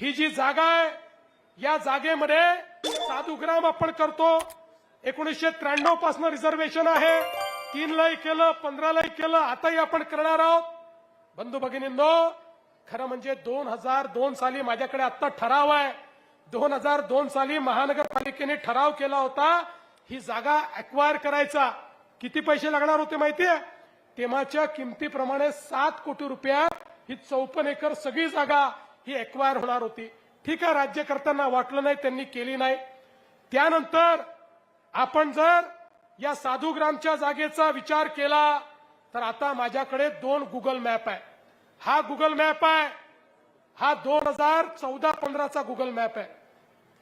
ही जी जागा आहे या जागेमध्ये साधुग्राम आपण करतो. एकोणीसशे त्र्याण्णवपासून रिझर्वेशन आहे. तीन केलं पंधरा केलं आताही आपण करणार आहोत. बंधू भगिनींनो खरं म्हणजे दोन हजार दोन साली माझ्याकडे आता ठराव आहे. दोन हजार दोन साली महानगरपालिकेने ठराव केला होता ही जागा अक्वायर करायचा. किती पैसे लागणार होते माहितीये? तेव्हाच्या किमतीप्रमाणे सात कोटी रुपयात ही चौपन्न एकर सगळी जागा ही एक्वायर होणार होती. ठीक आहे राज्यकर्त्यांना वाटलं नाही त्यांनी केली नाही. त्यानंतर आपण जर या साधुग्रामच्या जागेचा विचार केला तर आता माझ्याकडे दोन गुगल मॅप आहे. हा गुगल मॅप आहे हा दोन हजार चौदा पंधराचा गुगल मॅप आहे.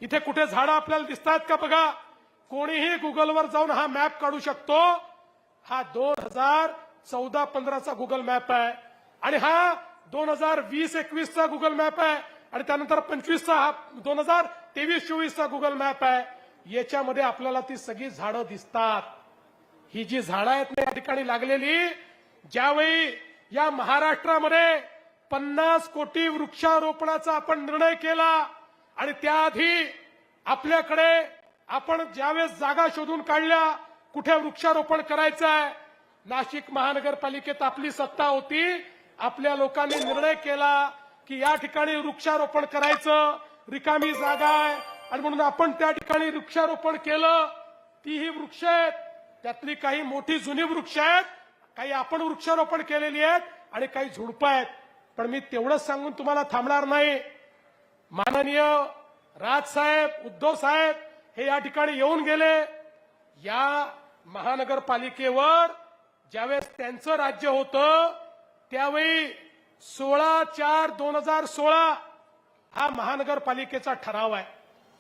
इथे कुठे झाडं आपल्याला दिसतात का बघा? कोणीही गुगलवर जाऊन हा मॅप काढू शकतो. हा दोन हजार चौदा पंधराचा गुगल मॅप आहे. आणि हा दोन हजार वीस एकवीसचा गुगल मॅप आहे आणि त्यानंतर पंचवीसचा हा दोन हजार तेवीस चोवीसचा गुगल मॅप आहे. याच्यामध्ये आपल्याला ती सगळी झाडं दिसतात. ही जी झाडं आहेत ना या ठिकाणी लागलेली ज्यावेळी या महाराष्ट्रामध्ये पन्नास कोटी वृक्षारोपणाचा आपण निर्णय केला आणि त्याआधी आपल्याकडे आपण ज्यावेळेस जागा शोधून काढल्या कुठे वृक्षारोपण करायचं आहे नाशिक महानगरपालिकेत आपली सत्ता होती. आपल्या लोकांनी निर्णय केला की या ठिकाणी वृक्षारोपण करायचं रिकामी जागा आहे. आणि म्हणून आपण त्या ठिकाणी वृक्षारोपण केलं. ती ही वृक्ष आहेत. त्यातली काही मोठी जुनी वृक्ष आहेत. काही आपण वृक्षारोपण केलेली आहेत आणि काही झुडपं आहेत. पण मी तेवढंच सांगून तुम्हाला थांबणार नाही. माननीय राजसाहेब उद्धव साहेब हे या ठिकाणी येऊन गेले. या महानगरपालिकेवर ज्यावेळेस त्यांचं राज्य होतं त्यावेळी सोळा चार दोन हजार सोळा हा महानगरपालिकेचा ठराव आहे.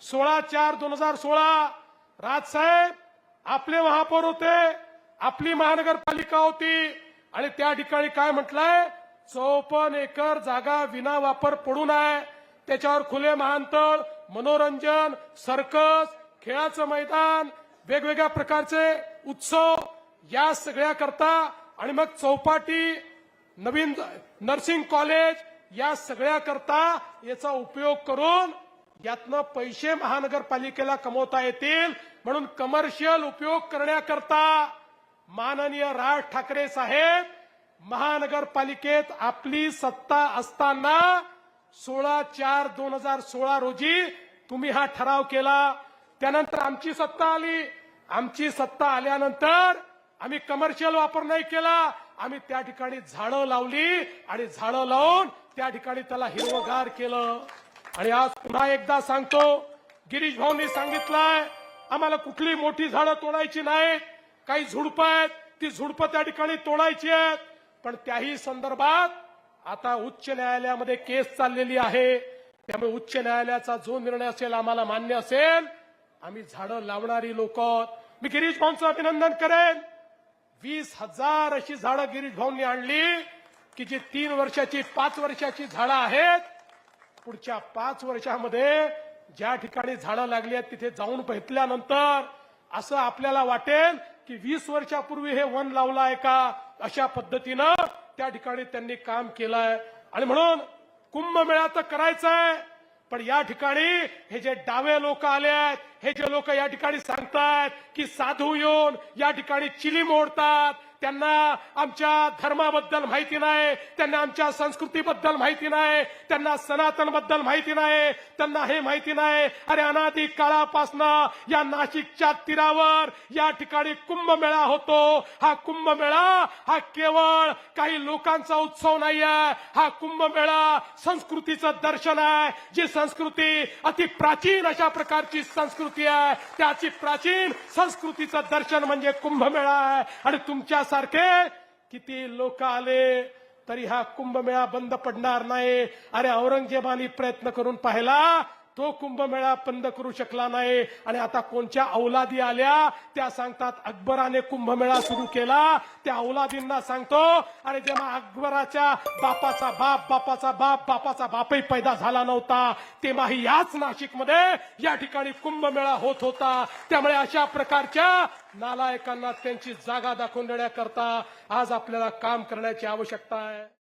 सोळा चार दोन हजार सोळा राजसाहेब आपले महापौर होते आपली महानगरपालिका होती. आणि त्या ठिकाणी काय म्हटलंय? चौपन्न एकर जागा विना वापर पडू नये. त्याच्यावर खुले महांतळ मनोरंजन सर्कस खेळाचं मैदान वेगवेगळ्या प्रकारचे उत्सव या सगळ्या करता आणि मग चौपाटी नवीन नर्सिंग कॉलेज या सगळ्या करता याचा उपयोग करून यातनं पैसे महानगरपालिकेला कमवता येतील. म्हणून कमर्शियल उपयोग करण्याकरता माननीय राज ठाकरे साहेब महानगरपालिकेत आपली सत्ता असताना सोळा चार दोन हजार सोळा रोजी तुम्ही हा ठराव केला. त्यानंतर आमची सत्ता आली. आमची सत्ता आल्यानंतर आम्ही कमर्शियल वापर नाही केला. आम्ही त्या ठिकाणी झाडं लावली आणि झाडं लावून त्या ठिकाणी त्याला हिरवगार केलं. आणि आज पुन्हा एकदा सांगतो गिरीश भाऊंनी सांगितलंय आम्हाला कुठली मोठी झाडं तोडायची नाहीत काही झुडपं आहेत ती झुडपं त्या ठिकाणी तोडायची आहेत. पण त्याही संदर्भात आता उच्च न्यायालयामध्ये केस चाललेली आहे. त्यामुळे उच्च न्यायालयाचा जो निर्णय असेल आम्हाला मान्य असेल आम्ही झाडं लावणारी लोक मी गिरीश भाऊंचं अभिनंदन करेन. वीस हजार अशी झाडं गिरीश भाऊंनी आणली की जी तीन वर्षाची पाच वर्षाची झाडं आहेत. पुढच्या पाच वर्षामध्ये ज्या ठिकाणी झाडं लागली आहेत तिथे जाऊन भेटल्यानंतर असं आपल्याला वाटेल की वीस वर्षापूर्वी हे वन लावलं आहे का? अशा पद्धतीनं त्या ठिकाणी त्यांनी काम केलंय. आणि म्हणून कुंभमेळा तर करायचा आहे पण या ठिकाणी हे जे डावे लोक आले आहेत हे जे लोक या ठिकाणी सांगतात की साधू येऊन या ठिकाणी चिली मोडतात त्यांना आमच्या धर्माबद्दल माहिती नाही त्यांना आमच्या संस्कृतीबद्दल माहिती नाही त्यांना सनातनबद्दल माहिती नाही त्यांना हे माहिती नाही. अरे अनादी काळापासनं या नाशिकच्या तीरावर या ठिकाणी कुंभमेळा होतो. हा कुंभमेळा हा केवळ काही लोकांचा उत्सव नाहीये. हा कुंभमेळा संस्कृतीचं दर्शन आहे. जी संस्कृती अति प्राचीन अशा प्रकारची संस्कृती आहे त्याची प्राचीन संस्कृतीचं दर्शन म्हणजे कुंभमेळा आहे. आणि तुमच्या तुमच्यासारखे किती लोक आले तरी हा कुंभमेळा बंद पडणार नाही. अरे औरंगजेबाने प्रयत्न करून पाहिला तो कुंभमेळा बंद करू शकला नाही. आणि आता कोणत्या औलादी आल्या? त्या सांगतात अकबराने कुंभमेळा सुरू केला. त्या औलादींना सांगतो आणि जेव्हा अकबराच्या बापाचा बाप बापाचा बाप बापाचा बापही पैदा झाला नव्हता तेव्हाही याच नाशिकमध्ये या ठिकाणी कुंभमेळा होत होता. त्यामुळे अशा प्रकारच्या नालायकांना त्यांची जागा दाखवून देण्याकरता आज आपल्याला काम करण्याची आवश्यकता आहे.